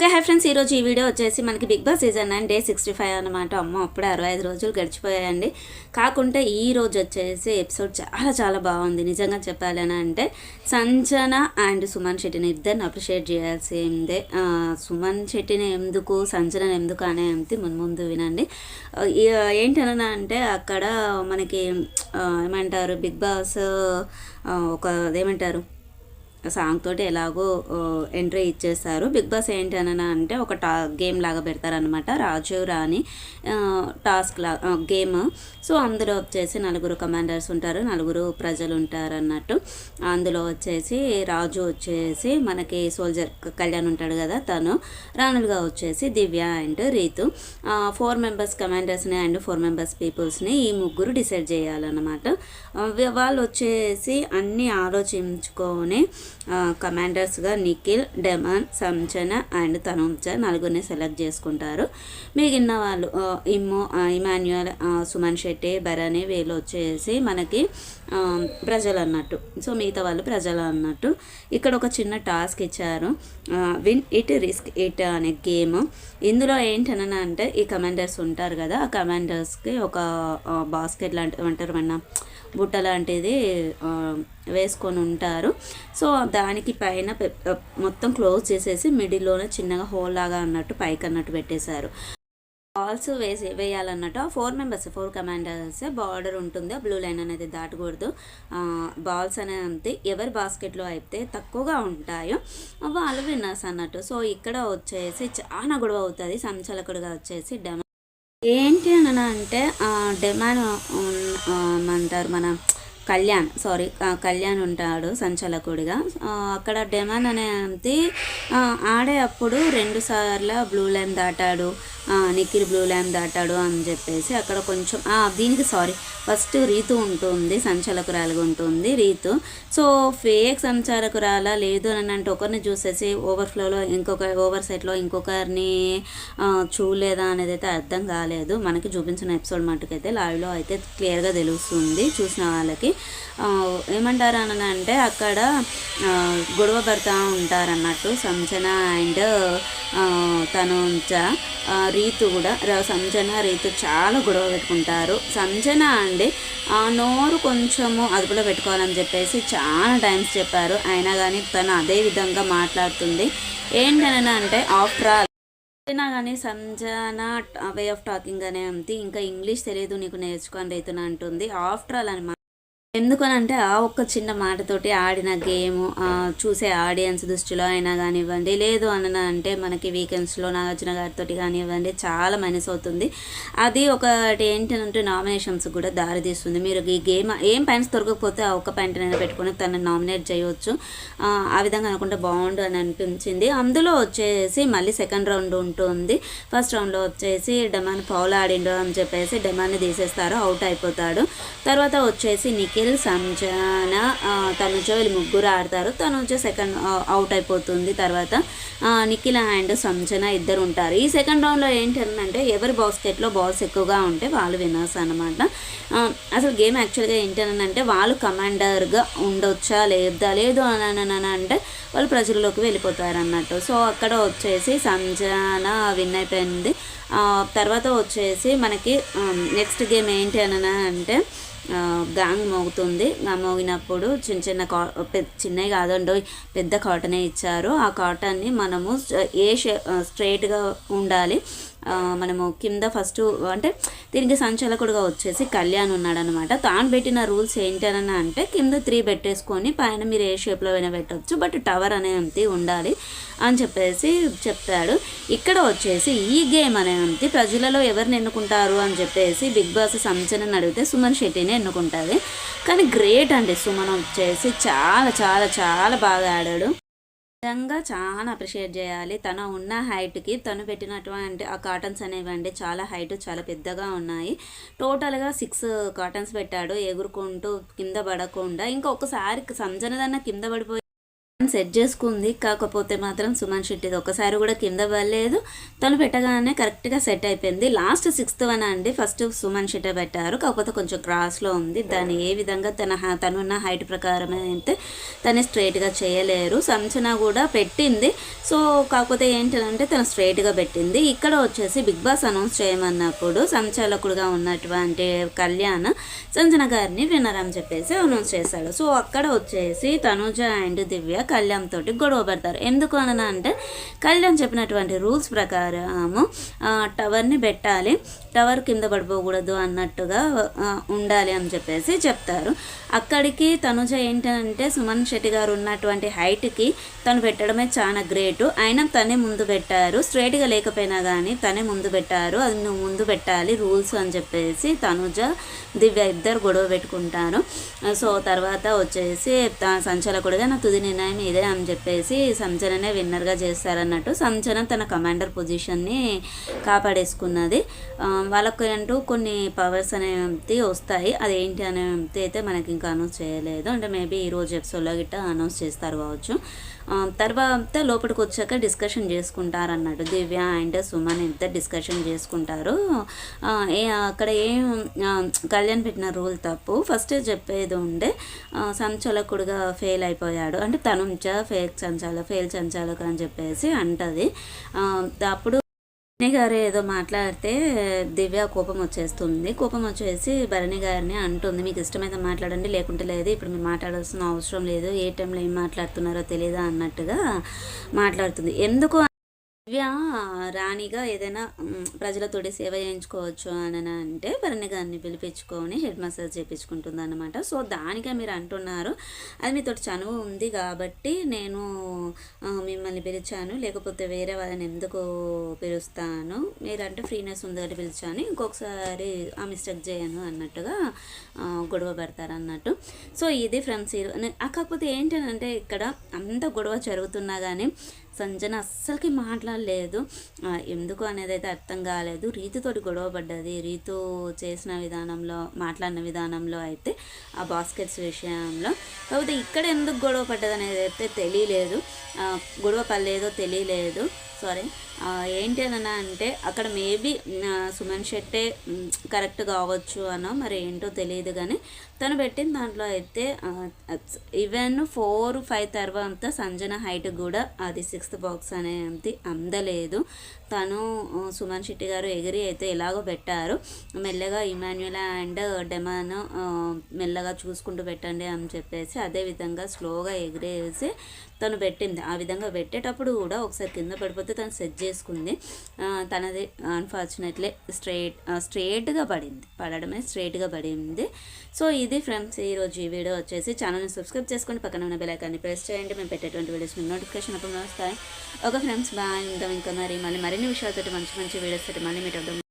Okay hi friends. ఈరోజు ఈ video వచ్చేసి మనకి Bigg Boss season nine day sixty five అనమాట అమ్మ అప్పుడే అరవై ఐదు రోజులు గడిచిపోయాయండి. కాకుంటే ఈ రోజు వచ్చేసి ఎపిసోడ్ చాలా చాలా బాగుంది. నిజంగా చెప్పాలని అంటే సంజన అండ్ సుమన్ శెట్టిని ఇద్దరిని అప్రిషియేట్ చేయాల్సిందే. సుమన్ శెట్టిని ఎందుకు సంజన ఎందుకు అనేది ముందు ముందు వినండి. ఏంటనన్నా అంటే అక్కడ మనకి ఏమంటారు బిగ్ బాస్ ఒక ఏమంటారు సాంగ్ తోటి ఎలాగో ఎంట్రీ ఇచ్చేస్తారు బిగ్ బాస్ ఏంటనన అంటే ఒక టా గేమ్ లాగా పెడతారనమాట రాజు రాణి టాస్క్ లా గేమ్ సో అందులో వచ్చేసి నలుగురు కమాండర్స్ ఉంటారు నలుగురు ప్రజలు ఉంటారు అన్నట్టు అందులో వచ్చేసి రాజు వచ్చేసి మనకి సోల్జర్ కళ్యాణ్ ఉంటాడు కదా తను. రాణులుగా వచ్చేసి Divya and Reethu. Four members కమాండర్స్ని and four members పీపుల్స్ని ఈ ముగ్గురు డిసైడ్ చేయాలన్నమాట. వాళ్ళు వచ్చేసి అన్నీ ఆలోచించుకొని కమాండర్స్గా నిఖిల్ డెమన్ సంచన అండ్ తనుజ నలుగురిని సెలెక్ట్ చేసుకుంటారు. మిగిలిన వాళ్ళు ఇమ్మో ఇమాన్యుయల్ సుమన్ శెట్టి భరణి వీళ్ళు వచ్చేసి మనకి ప్రజలు అన్నట్టు. సో మిగతా వాళ్ళు ప్రజలు అన్నట్టు. ఇక్కడ ఒక చిన్న టాస్క్ ఇచ్చారు. విన్ ఇట్ రిస్క్ ఇట్ అనే గేమ్ ఇందులో ఏంటనని అంటే ఈ కమాండర్స్ ఉంటారు కదా ఆ కమాండర్స్కి ఒక బాస్కెట్ లాంటి అంటారు మన బుట్ట లాంటిది వేసుకొని ఉంటారు సో దానికి పైన మొత్తం క్లోజ్ చేసేసి మిడిల్లోనే చిన్నగా హోల్ లాగా అన్నట్టు పైకి అన్నట్టు పెట్టేశారు. బాల్స్ వేసి వేయాలన్నట్టు ఆ four members four commanders border ఉంటుంది ఆ బ్లూ లైన్ అనేది దాటకూడదు. బాల్స్ అనేది ఎవరి బాస్కెట్లో అయితే తక్కువగా ఉంటాయో వాళ్ళు విన్నర్స్ అన్నట్టు. సో ఇక్కడ వచ్చేసి చాలా గొడవ అవుతుంది సంచలకుడుగా వచ్చేసి డెమ ఏంటి అని అంటే డెమాన్ అంటారు మన కళ్యాణ్ సారీ కళ్యాణ్ ఉంటాడు సంచలకుడిగా. అక్కడ డెమాన్ అనేది ఆడే అప్పుడు రెండు సార్లు బ్లూ లైన్ దాటాడు. నిఖిల్ బ్లూ లైన్ దాటాడు అని చెప్పేసి అక్కడ కొంచెం దీనికి సారీ. ఫస్ట్ రీతు ఉంటుంది సంచాలకురాలుగా ఉంటుంది రీతు. సో ఫేక్ సంచాలకురాల లేదు అని అంటే ఒకరిని చూసేసి ఓవర్ఫ్లోలో ఇంకొక ఓవర్ సెట్లో ఇంకొకరిని చూడలేదా అనేది అయితే అర్థం కాలేదు. మనకి చూపించిన ఎపిసోడ్ మటుకైతే లైవ్లో అయితే క్లియర్గా తెలుస్తుంది చూసిన వాళ్ళకి. ఏమంటారు అని అంటే అక్కడ గొడవ పడుతూ ఉంటారన్నట్టు సంచన అండ్ తనుంచ రీతు కూడా సంజన రీతు చాలా గొడవ పెట్టుకుంటారు. సంజన అండి ఆ నోరు కొంచెము అదుపులో పెట్టుకోవాలని చెప్పేసి చాలా టైమ్స్ చెప్పారు. అయినా కానీ తను అదే విధంగా మాట్లాడుతుంది. ఏంటనని అంటే ఆఫ్టర్ ఆల్ అయినా కానీ సంజన వే ఆఫ్ టాకింగ్ అనే ఉంది. ఇంకా ఇంగ్లీష్ తెలియదు నీకు నేర్చుకొని రైతున అంటుంది. ఆఫ్టర్ ఆల్ అని ఎందుకనంటే ఆ ఒక్క చిన్న మాటతోటి ఆడిన గేమ్ చూసే ఆడియన్స్ దృష్టిలో అయినా కానివ్వండి లేదు అనంటే అంటే మనకి వీకెండ్స్లో నాగార్జున గారితో కానివ్వండి చాలా మైనస్ అవుతుంది. అది ఒకటి ఏంటంటే నామినేషన్స్ కూడా దారి తీస్తుంది. మీరు ఈ గేమ్ ఏం పాయింట్స్ దొరకకపోతే ఆ ఒక్క పాయింట్ పెట్టుకుని పెట్టుకొని తనని నామినేట్ చేయవచ్చు ఆ, విధంగా అనుకుంటే బాగుండు అని అనిపించింది. అందులో వచ్చేసి మళ్ళీ సెకండ్ రౌండ్ ఉంటుంది. ఫస్ట్ రౌండ్లో వచ్చేసి డెమాన్ ఫౌల్ ఆడిండు అని చెప్పేసి డెమాన్ని తీసేస్తారు అవుట్ అయిపోతాడు. తర్వాత వచ్చేసి నిఖిల్ సంజన తనుజ వీళ్ళు ముగ్గురు ఆడతారు. తనుజ సెకండ్ అవుట్ అయిపోతుంది తర్వాత. నిఖిల్ అండ్ సంజన ఇద్దరు ఉంటారు. ఈ సెకండ్ రౌండ్లో ఏంటంటే ఎవరి బాస్కెట్లో బాల్స్ ఎక్కువగా ఉంటే వాళ్ళు వినర్స్ అనమాట అసలు గేమ్ యాక్చువల్గా ఏంటనంటే వాళ్ళు కమాండర్గా ఉండొచ్చా లేదా లేదు అని అంటే వాళ్ళు ప్రజల్లోకి వెళ్ళిపోతారు అన్నట్టు సో అక్కడ వచ్చేసి సంజన విన్ అయిపోయింది. తర్వాత వచ్చేసి మనకి నెక్స్ట్ గేమ్ ఏంటి అని అంటే గాంగ్ మోగుతుంది. మోగినప్పుడు చిన్న చిన్న కా పెద్ద చిన్నవి కాదండో పెద్ద కాటనే ఇచ్చారు. ఆ కాటన్ని మనము ఏ షే స్ట్రైట్గా ఉండాలి. మనము కింద ఫస్ట్ అంటే దీనికి సంచాలకుడుగా వచ్చేసి కళ్యాణ్ ఉన్నాడనమాట తాను పెట్టిన రూల్స్ ఏంటనని అంటే కింద త్రీ పెట్టేసుకొని పైన మీరు ఏ షేప్లో అయినా పెట్టవచ్చు బట్ టవర్ అనేది ఉండాలి అని చెప్పేసి చెప్తాడు ఇక్కడ వచ్చేసి ఈ గేమ్ అనేది ప్రజలలో ఎవరిని ఎన్నుకుంటారు అని చెప్పేసి బిగ్ బాస్ సంచనని అడిగితే సుమన్ శెట్టిని ఎన్నుకుంటుంది కానీ గ్రేట్ అండి సుమన్ వచ్చేసి చాలా చాలా చాలా బాగా ఆడాడు. నిజంగా చాలా అప్రిషియేట్ చేయాలి. తను ఉన్న హైట్కి తను పెట్టినటువంటి ఆ కాటన్స్ అనేవండి చాలా హైట్ చాలా పెద్దగా ఉన్నాయి. టోటల్గా సిక్స్ కాటన్స్ పెట్టాడు. ఎగురుకుంటూ కింద పడకుండా ఇంకా ఒక్కసారి సంజనదన్న కింద పడిపోయి సెట్ చేసుకుంది. కాకపోతే మాత్రం సుమన్ శెట్టిది ఒకసారి కూడా కింద పడలేదు. తను పెట్టగానే కరెక్ట్గా సెట్ అయిపోయింది. లాస్ట్ సిక్స్త్ వన్ అండి. ఫస్ట్ సుమన్ షెట్టే పెట్టారు. కాకపోతే కొంచెం క్రాస్లో ఉంది. దాన్ని ఏ విధంగా తన హ- తనున్న హైట్ ప్రకారం అయితే తను స్ట్రైట్గా చేయలేరు. సంచన కూడా పెట్టింది. సో కాకపోతే ఏంటంటే తను స్ట్రైట్గా పెట్టింది. ఇక్కడ వచ్చేసి బిగ్ బాస్ అనౌన్స్ చేయమన్నప్పుడు సంచాలకుడుగా ఉన్నటువంటి కళ్యాణ్ సంజన గారిని విన్నర్ అని చెప్పేసి అనౌన్స్ చేశాడు. సో అక్కడ వచ్చేసి తనుజ అండ్ దివ్య కళ్యాణ్ తోటి గొడవ పడతారు. ఎందుకు అనగా అంటే కళ్యాణ్ చెప్పినటువంటి రూల్స్ ప్రకారము టవర్ని పెట్టాలి. టవర్ కింద పడిపోకూడదు అన్నట్టుగా ఉండాలి అని చెప్పేసి చెప్తారు. అక్కడికి తనుజ ఏంటంటే సుమన్ శెట్టి గారు ఉన్నటువంటి హైట్కి తను పెట్టడమే చాలా గ్రేట్. అయినా తనే ముందు పెట్టారు. స్ట్రైట్గా లేకపోయినా కానీ తనే ముందు పెట్టారు. అది నువ్వు ముందు పెట్టాలి రూల్స్ అని చెప్పేసి తనుజ దివ్య ఇద్దరు గొడవ పెట్టుకుంటారు. సో తర్వాత వచ్చేసి త- నా తుది నిర్ణయం ఇదే అని చెప్పేసి సంచలనే విన్నర్గా చేస్తారన్నట్టు సంచలనం తన కమాండర్ పొజిషన్ని కాపాడేసుకున్నది. వాళ్ళకి వాళ్ళకు అంటూ కొన్ని పవర్స్ అనేది వస్తాయి. అదేంటి అనేది అయితే మనకి ఇంకా అనౌన్స్ చేయలేదు. అంటే మేబీ ఈరోజు ఎపిసోడ్లో గిట్ట అనౌన్స్ చేస్తారు కావచ్చు. తర్వాత లోపలికి వచ్చాక డిస్కషన్ చేసుకుంటారు అన్నట్టు దివ్య అండ్ సుమన్ ఇద్దరు డిస్కషన్ చేసుకుంటారు. ఏ అక్కడ ఏం కళ్యాణ్ పెట్టిన రూల్ తప్పు. ఫస్ట్ చెప్పేది ఉండే సంచలకుడుగా సంచాలకుడుగా ఫెయిల్ అయిపోయాడు. అంటే తను చెంచా ఫేక్ సంచాలక ఫేల్ సంచాలక అని చెప్పేసి అంటుంది. అప్పుడు భరణి గారు ఏదో మాట్లాడితే దివ్య కోపం వచ్చేస్తుంది. కోపం వచ్చేసి భరణి గారిని అంటుంది మీకు ఇష్టమైతే మాట్లాడండి లేకుంటే లేదు ఇప్పుడు మీరు మాట్లాడాల్సిన అవసరం లేదు ఏ టైంలో ఏం మాట్లాడుతున్నారో తెలియదా అన్నట్టుగా మాట్లాడుతుంది. ఎందుకు దివ్య రాణిగా ఏదైనా ప్రజలతోటి సేవ చేయించుకోవచ్చు అని అంటే భరణి గారిని పిలిపించుకొని హెడ్ మసాజ్ చేయించుకుంటుంది అనమాట సో దానికే మీరు అంటున్నారు. అది మీతో చనువు ఉంది కాబట్టి నేను మిమ్మల్ని పిలిచాను. లేకపోతే వేరే వాళ్ళని ఎందుకు పిలుస్తాను? మీరంటే ఫ్రీనెస్ ఉంది కాబట్టి పిలిచాను. ఇంకొకసారి ఆ మిస్టేక్ చేయను అన్నట్టుగా గొడవ పెడతారు అన్నట్టు సో ఇది ఫ్రెండ్స్ కాకపోతే ఏంటంటే ఇక్కడ అంత గొడవ జరుగుతున్నా కానీ సంజన అస్సలకి మాట్లాడలేదు. ఎందుకు అనేది అయితే అర్థం కాలేదు. రీతుతోటి గొడవ పడ్డది. రీతు చేసిన విధానంలో మాట్లాడిన విధానంలో అయితే ఆ బాస్కెట్స్ విషయంలో. కాకపోతే ఇక్కడ ఎందుకు గొడవ పడ్డది అనేది అయితే తెలియలేదు. గొడవ పడలేదో తెలియలేదు. సారీ ఏంటి అని అంటే అక్కడ మేబీ సుమన్ శెట్టే కరెక్ట్ కావచ్చు అనో మరి ఏంటో తెలియదు కానీ తను పెట్టిన దాంట్లో అయితే ఈవెన్ ఫోర్ ఫైవ్ తర్వాత సంజన హైట్ కూడా అది సిక్స్త్ బాక్స్ అనేది అందలేదు. తను సుమన్ శెట్టి గారు ఎగిరి అయితే ఎలాగో పెట్టారు. మెల్లగా ఇమాన్యుల అండ్ డెమాన్ మెల్లగా చూసుకుంటూ పెట్టండి అని చెప్పేసి అదే విధంగా స్లోగా ఎగిరేసి తను పెట్టింది. ఆ విధంగా పెట్టేటప్పుడు కూడా ఒకసారి కింద పడిపోతే తను సెట్ చేసుకుంది. తనది అన్ఫార్చునేట్లీ స్ట్రైట్ స్ట్రైట్గా పడింది. పడడమే స్ట్రైట్గా పడింది. సో ఇది ఫ్రెండ్స్ ఈరోజు ఈ వీడియో వచ్చేసి ఛానల్ని సబ్స్క్రైబ్ చేసుకొని పక్కన ఉన్న బెలైకాన్ని ప్రెస్ చేయండి. మేము పెట్టేటువంటి వీడియోస్ మీకు నోటిఫికేషన్ అప్పుడు వస్తాయి. ఒక ఫ్రెండ్స్ బాగా ఇంకా ఇంకా మరి మళ్ళీ మరిన్ని విషయాలతో మంచి మంచి వీడియోస్ తోటి మళ్ళీ మీట్ అవుతాం